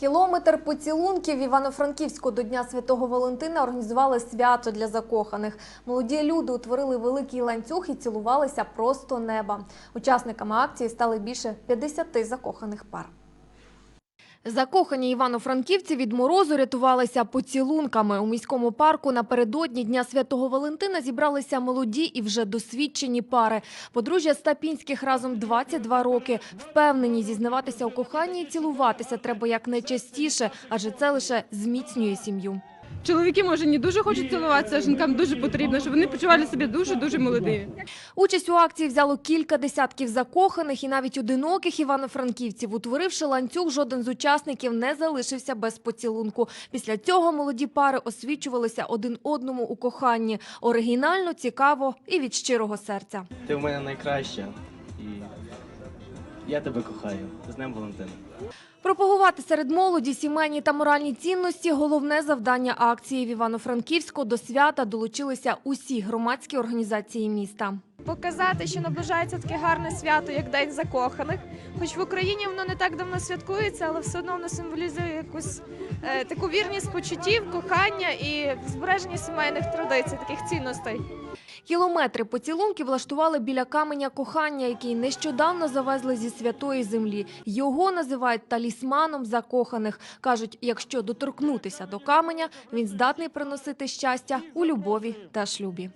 Кілометр поцілунків Івано-Франківську до Дня Святого Валентина організували свято для закоханих. Молоді люди утворили великий ланцюг і цілувалися просто неба. Учасниками акції стали більше 50 закоханих пар. Закохані івано-франківці від морозу рятувалися поцілунками. У міському парку напередодні Дня Святого Валентина зібралися молоді і вже досвідчені пари. Подружжя Стапінських разом 22 роки. Впевнені, зізнаватися у коханні і цілуватися треба якнайчастіше, адже це лише зміцнює сім'ю. Чоловіки, може, не дуже хочуть цілуватися, а жінкам дуже потрібно, щоб вони почували себе дуже-дуже молодими. Участь у акції взяло кілька десятків закоханих і навіть одиноких івано-франківців. Утворивши ланцюг, жоден з учасників не залишився без поцілунку. Після цього молоді пари освічувалися один одному у коханні. Оригінально, цікаво і від щирого серця. Ти в мене найкраща. І я тебе кохаю. З Днем Валентина. Пропагувати серед молоді сімейні та моральні цінності – головне завдання акції. В Івано-Франківську до свята долучилися усі громадські організації міста. показати, що наближається таке гарне свято, як День закоханих. Хоч в Україні воно не так давно святкується, але все одно воно символізує якусь е, таку вірність почуттів, кохання і збереження сімейних традицій, таких цінностей. Кілометри поцілунків влаштували біля каменя кохання, який нещодавно завезли зі святої землі. Його називають талісманом закоханих. Кажуть, якщо доторкнутися до каменя, він здатний приносити щастя у любові та шлюбі.